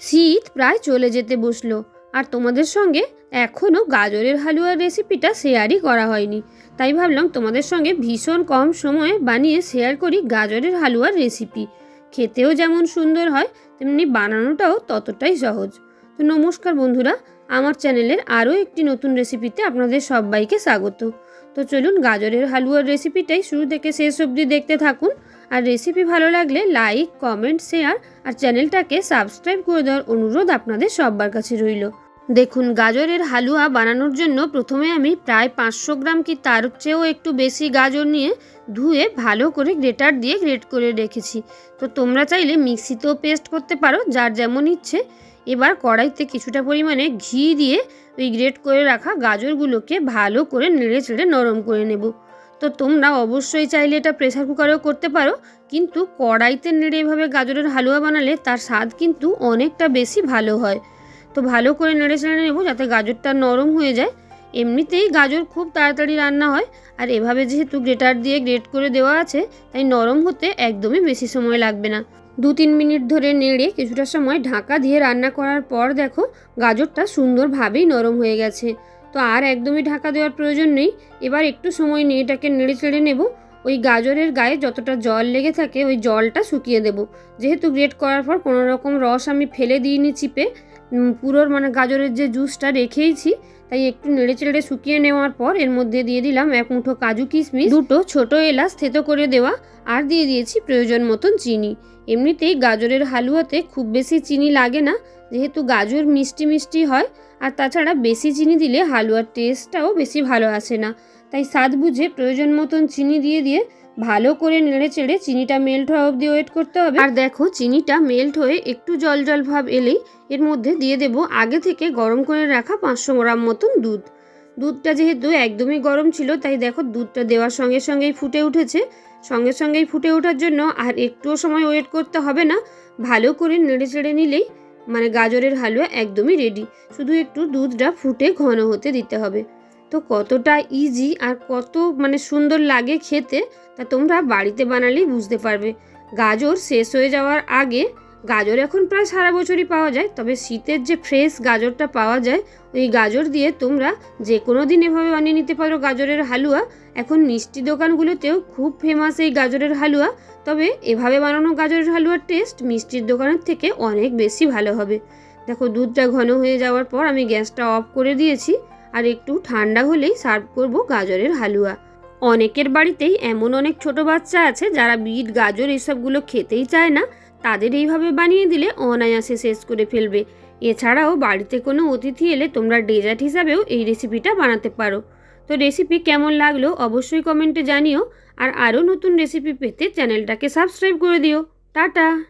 শীত প্রায় চলে যেতে বসল। আর তোমাদের সঙ্গে এখনও গাজরের হালুয়ার রেসিপিটা শেয়ারই করা হয়নি। তাই ভাবলাম তোমাদের সঙ্গে ভীষণ কম সময়ে বানিয়ে শেয়ার করি গাজরের হালুয়ার রেসিপি খেতেও যেমন সুন্দর হয়, তেমনি বানানোটাও ততটাই সহজ। তো নমস্কার বন্ধুরা, আমার চ্যানেলের আরও একটি নতুন রেসিপিতে আপনাদের সবাইকে স্বাগত। তো চলুন গাজরের হালুয়ার রেসিপিটাই শুরু থেকে শেষ অবধি দেখতে থাকুন। আর রেসিপি ভালো লাগলে লাইক কমেন্ট শেয়ার আর চ্যানেলটাকে সাবস্ক্রাইব করে দেওয়ার অনুরোধ আপনাদের সবার কাছে রইল। দেখুন, গাজরের হালুয়া বানানোর জন্য প্রথমে আমি প্রায় পাঁচশো গ্রাম কি তার চেয়েও একটু বেশি গাজর নিয়ে ধুয়ে ভালো করে গ্রেটার দিয়ে গ্রেট করে রেখেছি। তো তোমরা চাইলে মিক্সিতেও পেস্ট করতে পারো, যার যেমন ইচ্ছে। এবার কড়াইতে কিছুটা পরিমাণে ঘি দিয়ে ওই গ্রেট করে রাখা গাজরগুলোকে ভালো করে নেড়ে চেড়ে নরম করে নেব। তো তোমরা অবশ্যই চাইলে এটা প্রেসার কুকারেও করতে পারো, কিন্তু কড়াইতে নেড়ে এভাবে গাজরের হালুয়া বানালে তার স্বাদ কিন্তু অনেকটা বেশি ভালো হয়। তো ভালো করে নেড়ে চেড়ে নেব যাতে গাজরটা নরম হয়ে যায়। এমনিতেই গাজর খুব তাড়াতাড়ি রান্না হয়, আর এভাবে যেহেতু গ্রেটার দিয়ে গ্রেট করে দেওয়া আছে, তাই নরম হতে একদমই বেশি সময় লাগবে না। দু তিন মিনিট ধরে নেড়ে কিছুটা সময় ঢাকা দিয়ে রান্না করার পর দেখো গাজরটা সুন্দরভাবেই নরম হয়ে গেছে। তো আর একদমই ঢাকা দেওয়ার প্রয়োজন নেই। এবার একটু সময় নিয়ে এটাকে নেড়ে চেড়ে নেব। ওই গাজরের গায়ে যতটা জল লেগে থাকে, ওই জলটা শুকিয়ে দেব। যেহেতু গ্রেট করার পর কোনো রকম রস আমি ফেলে দিইনি চিপে পুরোর মানে গাজরের যে জুসটা রেখেইছি, তাই একটু নেড়ে চেড়ে শুকিয়ে নেওয়ার পর এর মধ্যে দিয়ে দিলাম এক মুঠো কাজু কিশমিশ, দুটো ছোট এলাচ থেতো করে দেওয়া, আর দিয়ে দিয়েছি প্রয়োজন মতন চিনি। এমনিতেই গাজরের হালুয়াতে খুব বেশি চিনি লাগে না, যেহেতু গাজর মিষ্টি মিষ্টি হয়, আর তাছাড়া বেশি চিনি দিলে হালুয়ার টেস্টটাও বেশি ভালো আসে না। তাই স্বাদ বুঝে প্রয়োজন মতন চিনি দিয়ে দিয়ে ভালো করে নেড়ে চেড়ে চিনিটা মেল্ট হওয়া অবধি ওয়েট করতে হবে। আর দেখো চিনিটা মেল্ট হয়ে একটু জল জল ভাব এলেই এর মধ্যে দিয়ে দেব আগে থেকে গরম করে রাখা পাঁচশো গ্রাম মতন দুধ। দুধটা যেহেতু একদমই গরম ছিল, তাই দেখো দুধটা দেওয়ার সঙ্গে সঙ্গেই ফুটে উঠেছে। সঙ্গে সঙ্গেই ফুটে ওঠার জন্য আর একটুও সময় ওয়েট করতে হবে না। ভালো করে নেড়ে চেড়ে নিলেই মানে গাজরের হালুয়া একদমই রেডি শুধু একটু দুধটা ফুটে ঘন হতে দিতে হবে। তো কতটা ইজি আর কত মানে সুন্দর লাগে খেতে, তা তোমরা বাড়িতে বানালেই বুঝতে পারবে। গাজর শেষ হয়ে যাওয়ার আগে, গাজর এখন প্রায় সারা বছরই পাওয়া যায়, তবে শীতের যে ফ্রেশ গাজরটা পাওয়া যায়, ওই গাজর দিয়ে তোমরা যে কোনো দিন এভাবে বানিয়ে নিতে পারো গাজরের হালুয়া। এখন মিষ্টি দোকানগুলোতেও খুব ফেমাস এই গাজরের হালুয়া, তবে এভাবে বানানো গাজরের হালুয়ার টেস্ট মিষ্টির দোকানের থেকে অনেক বেশি ভালো হবে। দেখো দুধটা ঘন হয়ে যাওয়ার পর আমি গ্যাসটা অফ করে দিয়েছি। আর একটু ঠান্ডা হলেই সার্ভ করব গাজরের হালুয়া। অনেকের বাড়িতেই এমন অনেক ছোট বাচ্চা আছে যারা বিট, গাজর এসবগুলো খেতেই চায় না। তাদের এইভাবে বানিয়ে দিলে অনায়াসে শেষ করে ফেলবে। এছাড়াও বাড়িতে কোনো অতিথি এলে তোমরা ডেজার্ট হিসাবেও এই রেসিপিটা বানাতে পারো। তো রেসিপি কেমন লাগল অবশ্যই কমেন্টে জানিও। আর আরও নতুন রেসিপি পেতে চ্যানেলটাকে সাবস্ক্রাইব করে দিও। টাটা!